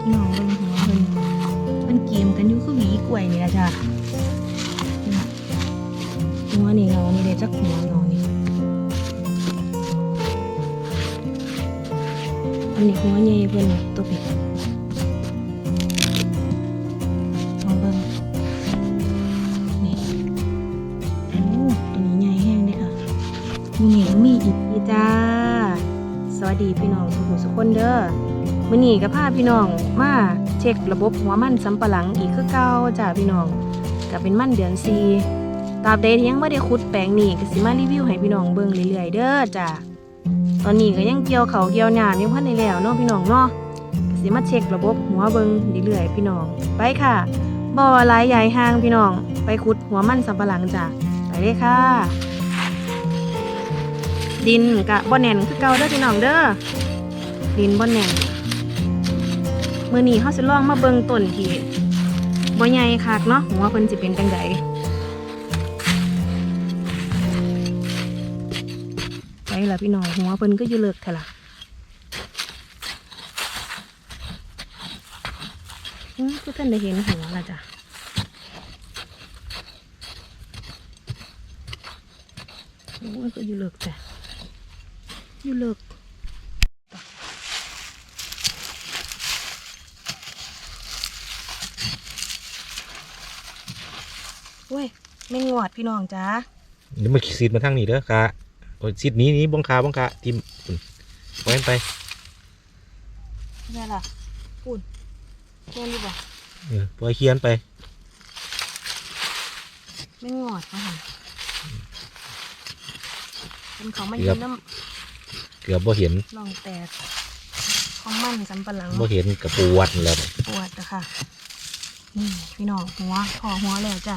พี่น้องเบิ่งหัวเพิ่นมันเกมกันอยู่คือหวีกล้วยนี่ล่ะจ้ะหัวนี่เงานี่เด้จักหัวเงานี่อันนี้หัวใหญ่เพิ่นตัวเป็ด ดีพี่น้องทุกผู้ทุคนเด้อมื้อนี้ก็พาพี่น้องมาเช็คระบบหัวมันสำปะหลังอีกคือเก่าจ้าพี่น้องก็เป็นมันเดือน4ตราบใดที่ยังบ่ได้ขุดแปลงนี้ก็สิมารีวิวให้พี่น้องเบิ่งเรื่อยๆเด้อจ้าตอนนี้ก็ยังเกี่ยวเขาเกี่ยวหญ้ายังพันได้แล้วเนาะพี่น้องเนาะก็สิมาเช็คระบบหัวเบิ่งเรื่อยๆพี่น้องไปค่ะบ่หลายใหญ่ห่างพี่น้อง ไปขุดหัวมันสำปะหลังจ้าไปเลยค่ะ ดินกะบ่แน่นคือเก่าเด้อพี่น้องเด้อดินบ่แน่นมื้อนี้เฮาสิลองมาเบิ่งต้นที่บ่ใหญ่คักเนาะหัวเพิ่นสิเป็นจังไดไปล่ะพี่น้องหัวเพิ่นก็อยู่เลิกแท้ล่ะอือคือท่านได้เห็นหัวล่ะจ้ะโอ้ยก็อยู่เลิกแต่ อยู่เลิกเว้ยไม่งอดพี่น้องจ้าเดี๋ยวมาซีดมาทางนี้เด้อค่ะโอ้ยซีดนี้นี้บ้องคาบ้องคาทิมปุ่นไว้ไปนี่ล่ะปุ่นแม่นดีบ่เออปล่อยเคียนไป ไม่งอดมาหันเป็นของมันอยู่น้ เกือบบ่เห็นำลองแตกของมันสำปะหลังบ่เห็นกระปวดแล้วบัดปวดอะค่ะนี่พี่น้องหัวถอหัวแล้วจ้ะ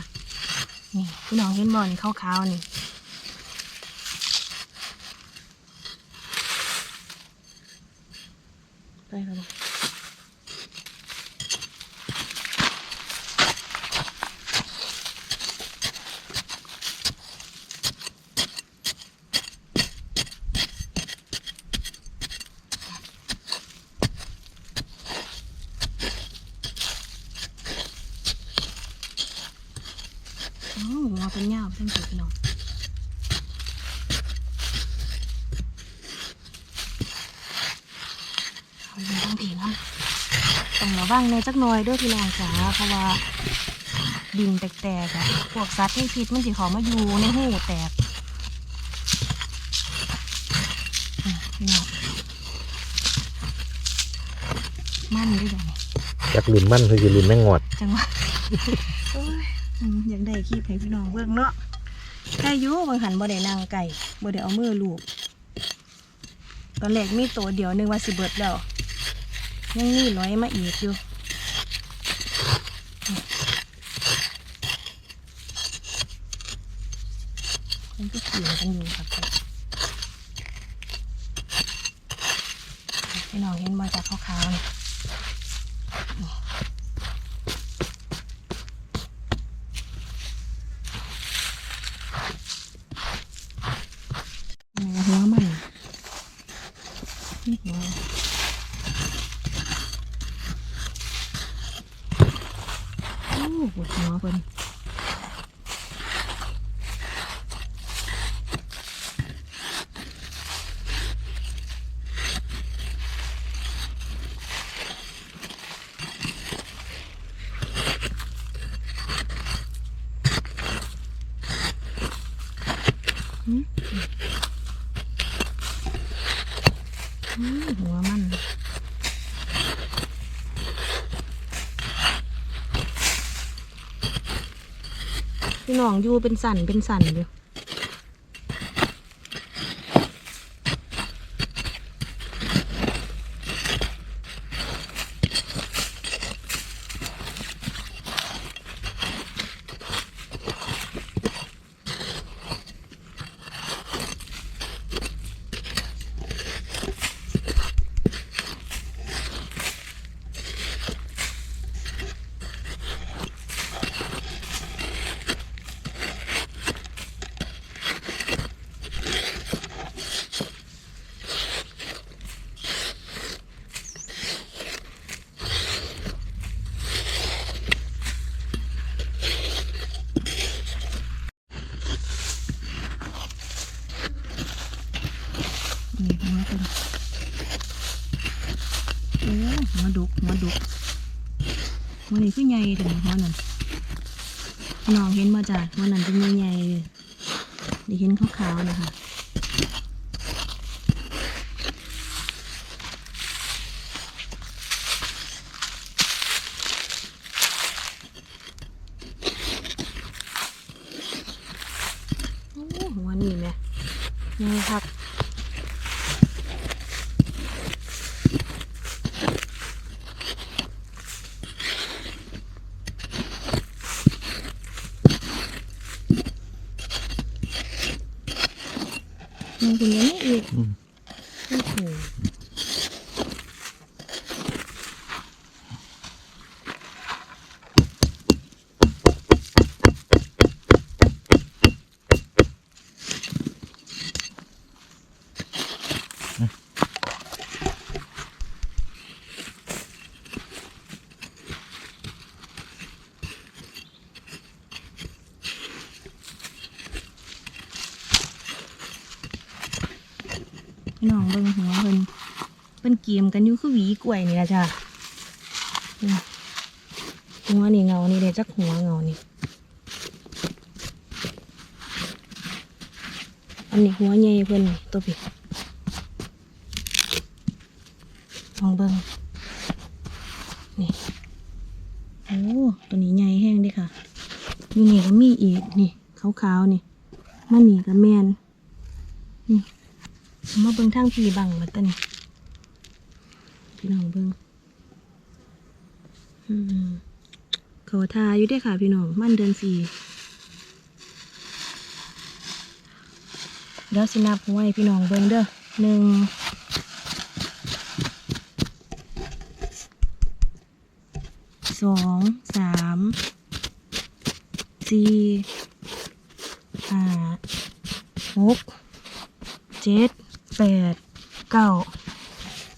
นี่พี่น้องเห็นบอลขาวๆนี่ได้แล้วนะอื อหันเงาเส้นสีพี่น้องเอาไปต้องผีน้ำต้องระวังในจักหน่อยด้วยพี่น้องจ๋าเพราะว่าดินแตกๆอะพวกสัตว์ที่พิษมันสิขามาอยู่ในหูแตกอืมพี่น้องมันด้วยจ้ะจักลุ่นมันคือสิลุ่นแม่งงอดจังหวะ อยอืมอยากได้คลิปให้พี่น้องเบิ่งเนาะแค่ยู่บางหันบ่ได้นางไก่บ่ได้เอามือลูบตอนแรกมีตัวเดียวนึงว่าสิเบิดแล้วยังมีร้อยมาอีกอยู่มันก็เกี่ยวกันอยู่ครับพี่น้องเห็นมาจากขาวๆนี่นี่หัวมันนี่หัวโอ้ ปวดหัวเพิ่นอืมหัวมัน พี่น้องอยู่เป็นสันเป็นสันอยู่ นโอ้หัวดุกหัวดุกหัวนี่คือใหญ่ถึงหัวนั่นน้องเห็นมาจากหัวนั่นเป็นใหญ่ๆเลยไดีเห็นขาวๆนะคะ โอ้หัวนี่แม่ยังไงครับ มันคุณยังไม่อีก อืม โอ้โห พี่น้องเบิ่งหัวเพิ่นเพิ่นเกียมกันอยู่คือหวีกล้วยนี่ละจ้ะหัวนี่เงานี่เด้จักหัวเงานี่อันนี้หัวใหญ่เพิ่นนี่ตัวพี่ลองเบิ่งนี่โอ้ตัวนี้ใหญ่แห้งด้ค่ะอยู่นี่ก็มีอีกนี่ขาวๆนี่มันนี่ก็แมนนี่เอา มาเบิ่งทางพี่บังมาตันพี่น้องเบิ่งอืมเขาทาอยู่เด้ค่ะพี่น้อง มันเดือนสี่เดี๋ยวสินับหวให้พี่น้องเบิ่งเด้อหนึ่งสองสามสี่ห้าหกเจ็ด แปดเก้า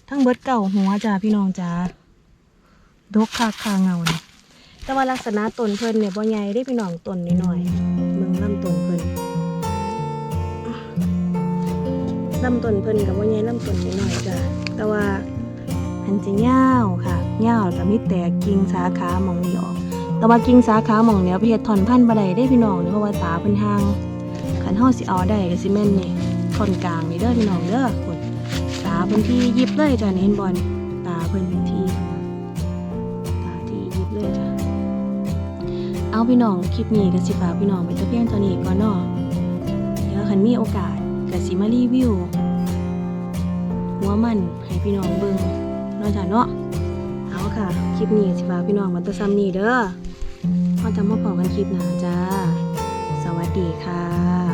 ทั้งเบิดเก้าหัวจ้าพี่น้องจ้าดกคาคาเงาเนี่ยแต่ว่าลักษณะต้นเพิ่นเนี่ยบ่ใหญ่ได้พี่น้องต้นน้อยๆเมืองลำต้นเพิ่นลำต้นเพิ่นกับว่ใหญ่ลำต้นนิดหน่อยจ้ะแต่ว่าหันจะยาวค่ะยาวแต่มีแต่กิ่งสาขาหมองนี้ออก แต่ว่ากิ่งสาขาหมองเนี้ยไปเฮ็ดถอนพันธุ์บ่ได้ได้พี่น้องเพราะว่าตาเพิ่นห่างคันเฮาสิเอาได้ก็สิแม่นนี่ท่อนกลาง เด้อพี่น้องเด้อคุณตาเพิ่นที่ยิบเลยจ้ะเห็นบ่นี่ตาเพิ่นที่ตาที่ยิบเลยจ้ะเอาพี่น้องคลิปนี้ก็สิฝากพี่น้องไปแต่เพียงเท่านี้ก่อนเนาะเดี๋ยวคันมีโอกาสก็สิมารีวิวหัวมันให้พี่น้องเบิ่งนาะจ้ะเนาะเอาค่ะคลิปนี้สิฝากพี่น้องมาแตัวซ้ำนี้เด้อพอจะมาพอกันคลิปหน้าจ้า สวัสดีค่ะ